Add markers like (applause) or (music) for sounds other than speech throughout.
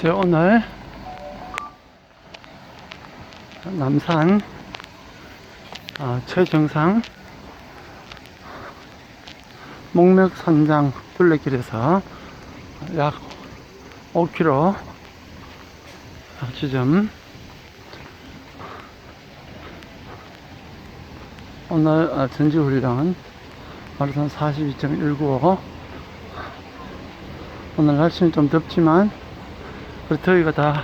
이제 오늘. 남산. 어, 최정상. 목멱산장 둘레길에서 약 5km 지점. 오늘 아, 전지훈련 마라톤 42.195 오늘 날씨는 좀 덥지만 그 더위가 다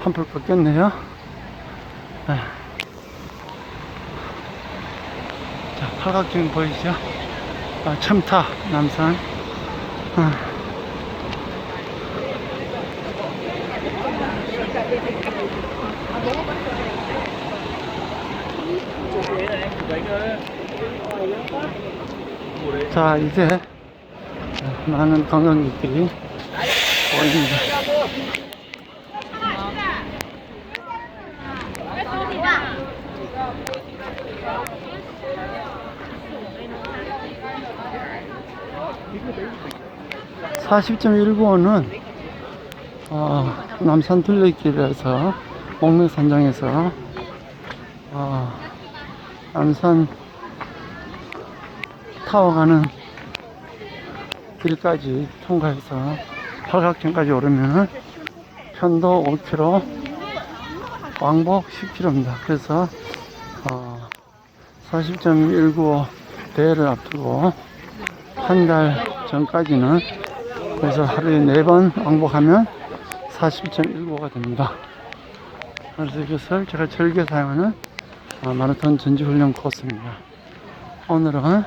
한풀 꺾였네요 네. 자 팔각정 보이시죠 아, 첨타 남산 아. 자 이제 많은 관광객들이 보입니다. (40.195는) 어, 남산 둘레길에서 목매산장에서 어, 남산 타워 가는 길까지 통과해서 팔각정까지 오르면은 편도 5km, 왕복 10km입니다. 그래서 어, 40.195 대회를 앞두고 한 달 전까지는 그래서 하루에 4번 왕복하면 40.195가 됩니다. 그래서 이것을 제가 즐겨 사용하는 어, 마라톤 전지훈련 코스입니다. 오늘은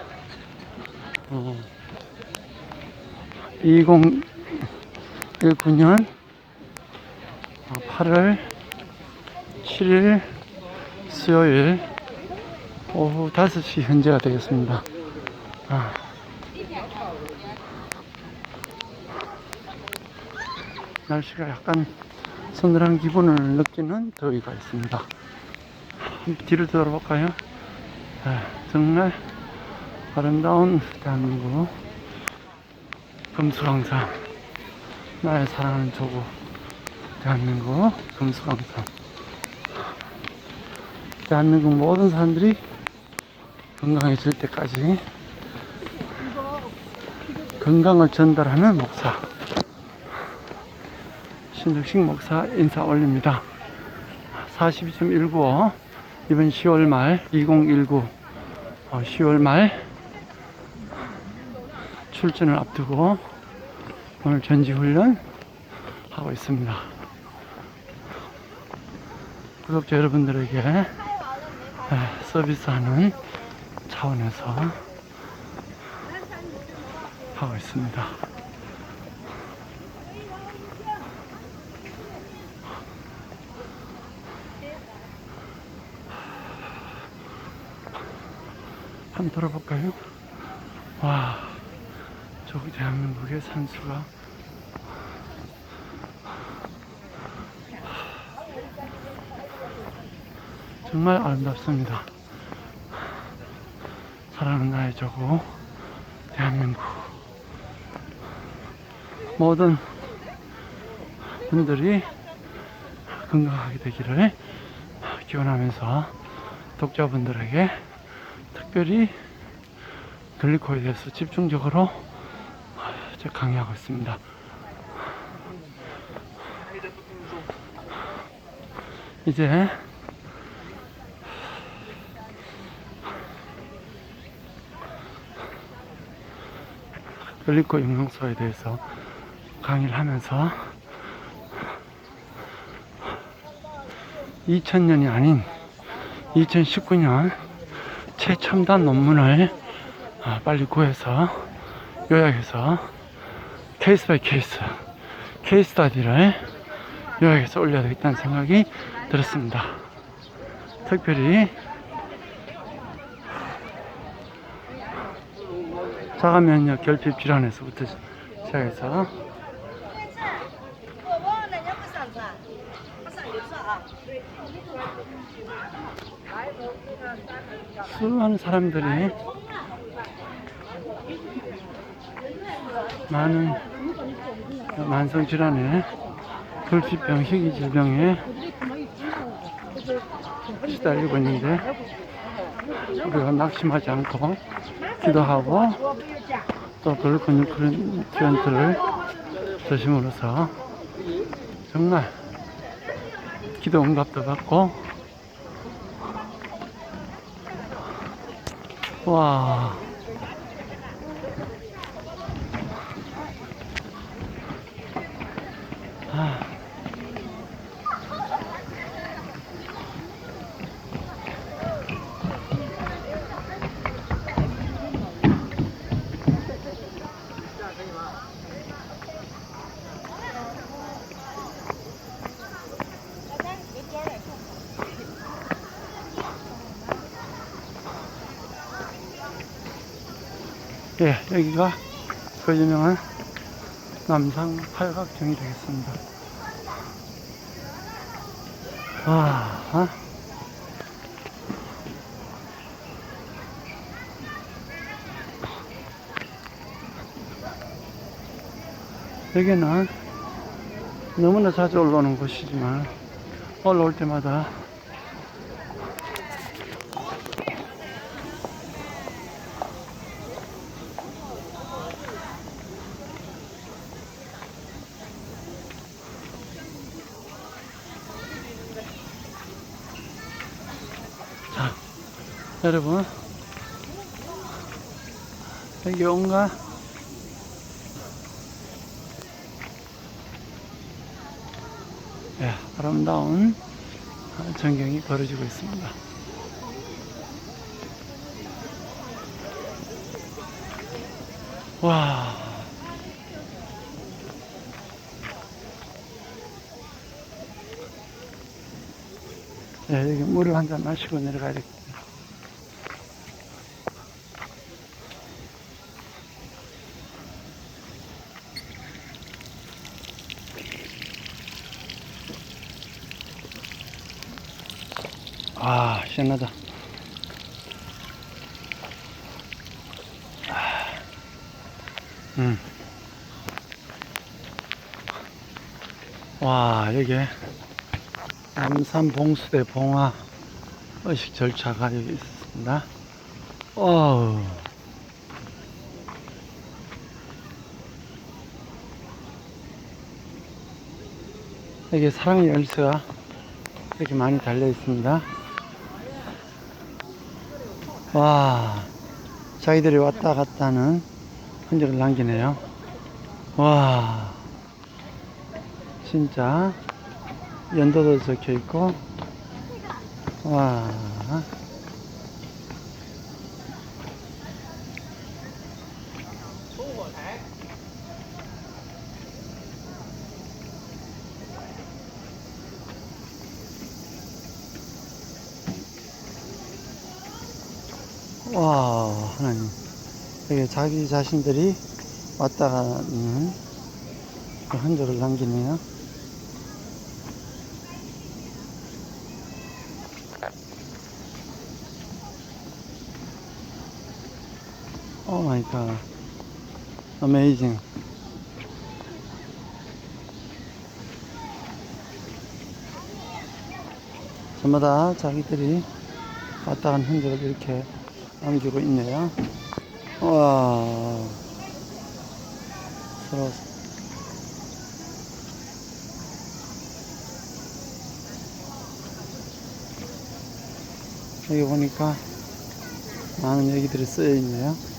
어, 2019년 8월 7일 수요일 오후 5시 현재가 되겠습니다. 아. 날씨가 약간 서늘한 기분을 느끼는 더위가 있습니다. 뒤를 돌아볼까요? 아, 정말 아름다운 대한민국. 금수강산. 나의 사랑하는 조국. 대한민국 금수강산. 대한민국 모든 사람들이 건강해질 때까지 건강을 전달하는 목사 신덕식 목사 인사 올립니다 42.195 이번 10월 말 2019 어, 10월 말 출전을 앞두고 오늘 전지훈련 하고 있습니다. 구독자 여러분들에게 에, 서비스하는 차원에서 하고 있습니다. 한번 돌아볼까요? 와. 저기 대한민국의 산수가 정말 아름답습니다. 사랑하는 나의 조국 대한민국 모든 분들이 건강하게 되기를 기원하면서 독자분들에게 특별히 글리코에 대해서 집중적으로 제 강의하고 있습니다. 이제 글리코 영양소에 대해서 강의를 하면서 2000년이 아닌 2019년 최첨단 논문을 아, 빨리 구해서 요약해서 케이스 바이 케이스 케이스 스타디를 요약해서 올려야 되겠다는 생각이 들었습니다. 특별히 자가 면역 결핍 질환에서부터 시작해서 수많은 사람들이 많은 만성질환에 불치병, 희귀질병에 시달리고 있는데 우리가 낙심하지 않고 기도하고 또 글루코니트를 드심으로써 정말 기도 응답도 받고 와 예, 여기가 그 유명한 남상 팔각정이 되겠습니다. 와, 어? 여기는 너무나 자주 올라오는 곳이지만 올라올 때마다 여러분 여기 온가 예, 아름다운 전경이 벌어지고 있습니다. 와. 예, 여기 물을 한 잔 마시고 내려가야 되겠다. 아, 시원하다. 아, 음. 와, 여기 남산 봉수대 봉화 의식 절차가 여기 있습니다. 어우. 여기 사랑의 열쇠가 이렇게 많이 달려 있습니다. 와, 자기들이 왔다 갔다 하는 흔적을 남기네요. 와, 진짜 연도도 적혀 있고, 와, 와, 하나님. 여기 자기 자신들이 왔다 가는 그 흔적을 남기네요. 오 마이 갓. 어메이징. 전부 다 자기들이 왔다 간 흔적을 이렇게 남기고 있네요. 와. 서로 여기 보니까 많은 얘기들이 쓰여 있네요.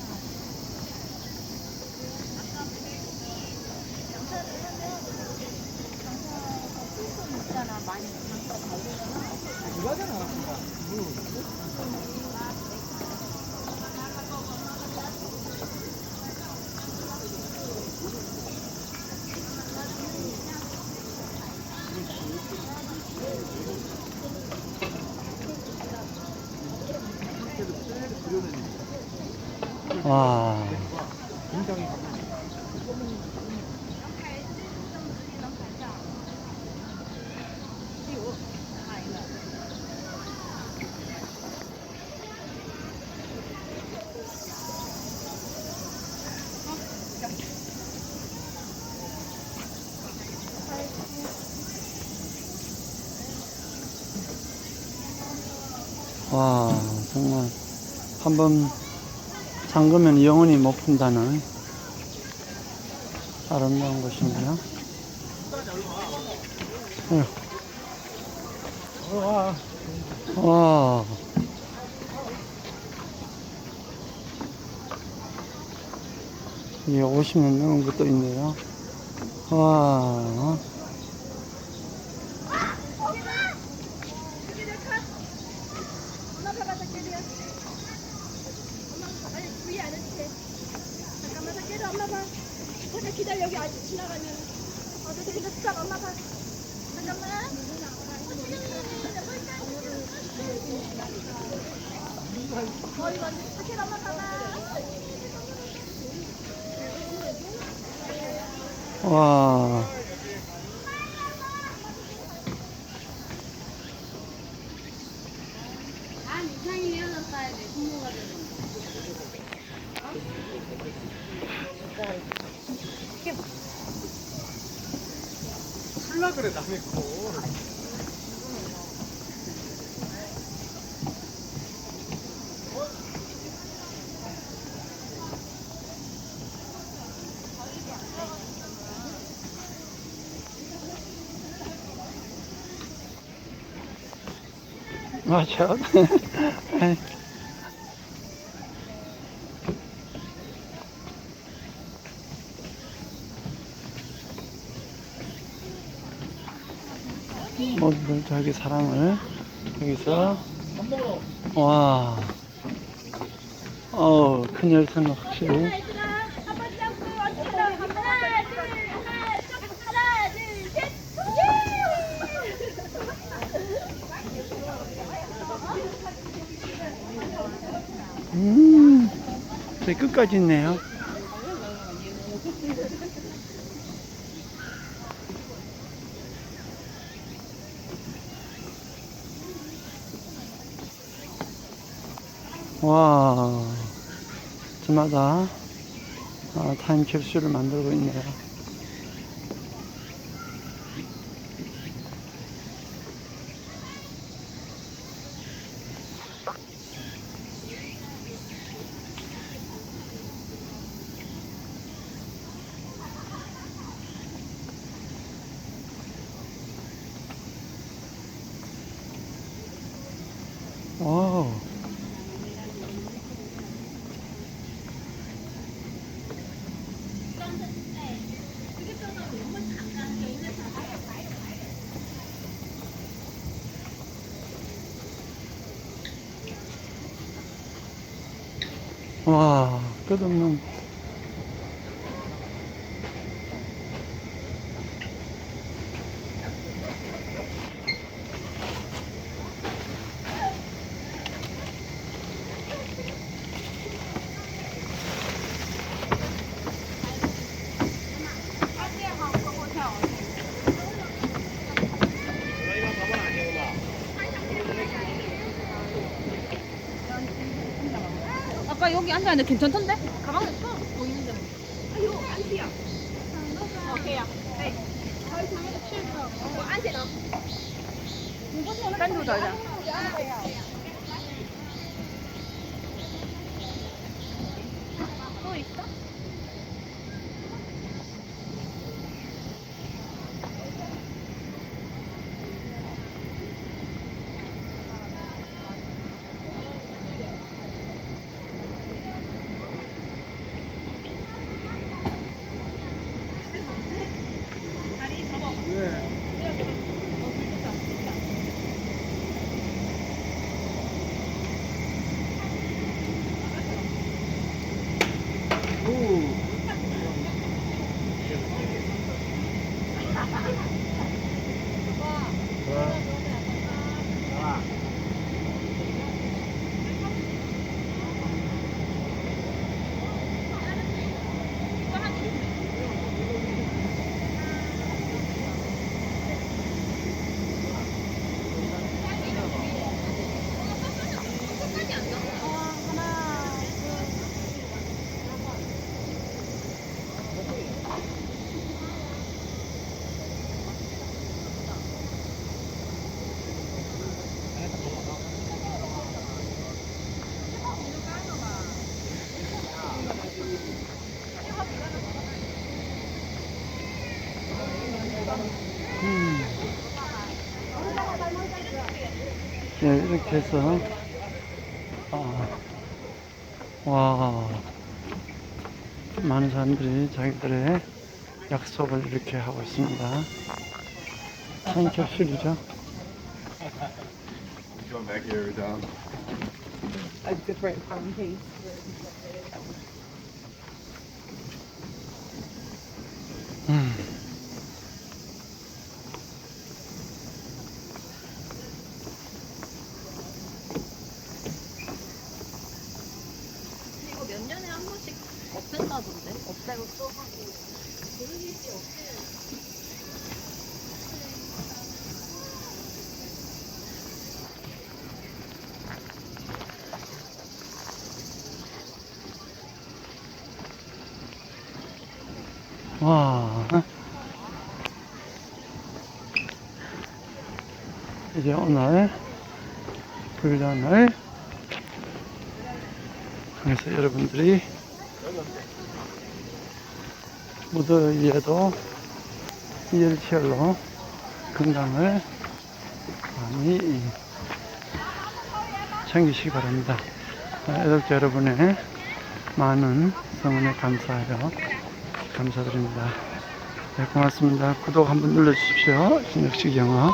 와. 와 정말 한번 잠그면 영원히 못 푼다는 아름다운 곳입니다. 와, 와. 이게 50년 넘은 것도 있네요. 와. 엄마 봐봐 새끼야. 엄마 아니 주의 안 해도 돼. 잠깐만 새끼야 엄마 봐. 잠깐 기다려 여기 아직 지나가면. 어저 새끼 스탑 엄마 봐. 잠깐만. 어 이거 새끼 엄마 봐봐. 와. 한 이상이면 써야 돼. 부모가 되는. 술라 그래 남의 거. 맞아. (laughs) 모두들 자기 사랑을 여기서 와. 어, 큰 열쇠는 확실히 얘들아, 한번 점프 어떻게 하나, 둘, 하나, 점프, 하나, 둘, 셋, 음, 저기 끝까지 있네요. 와, 저마다 아, 타임캡슐을 만들고 있네요. 와우. 와, 끝없는. 아까 여기 앉아있는데 괜찮던데? 가방에 또 보이는데 뭐. 아유 안티야. 오케이야. 네. 딴 데로 가자 음. 네, 이렇게 해서. 아. 와. 많은 사람들이 자기들의 약속을 이렇게 하고 있습니다. 한 캡슐이죠. 음. 이제 오늘 훈련을 그래서 여러분들이 무더위에도 이열치열로 건강을 많이 챙기시기 바랍니다. 애독자 여러분의 많은 성원에 감사하여 감사드립니다. 네, 고맙습니다. 구독 한번 눌러주십시오. 신혁식 영어.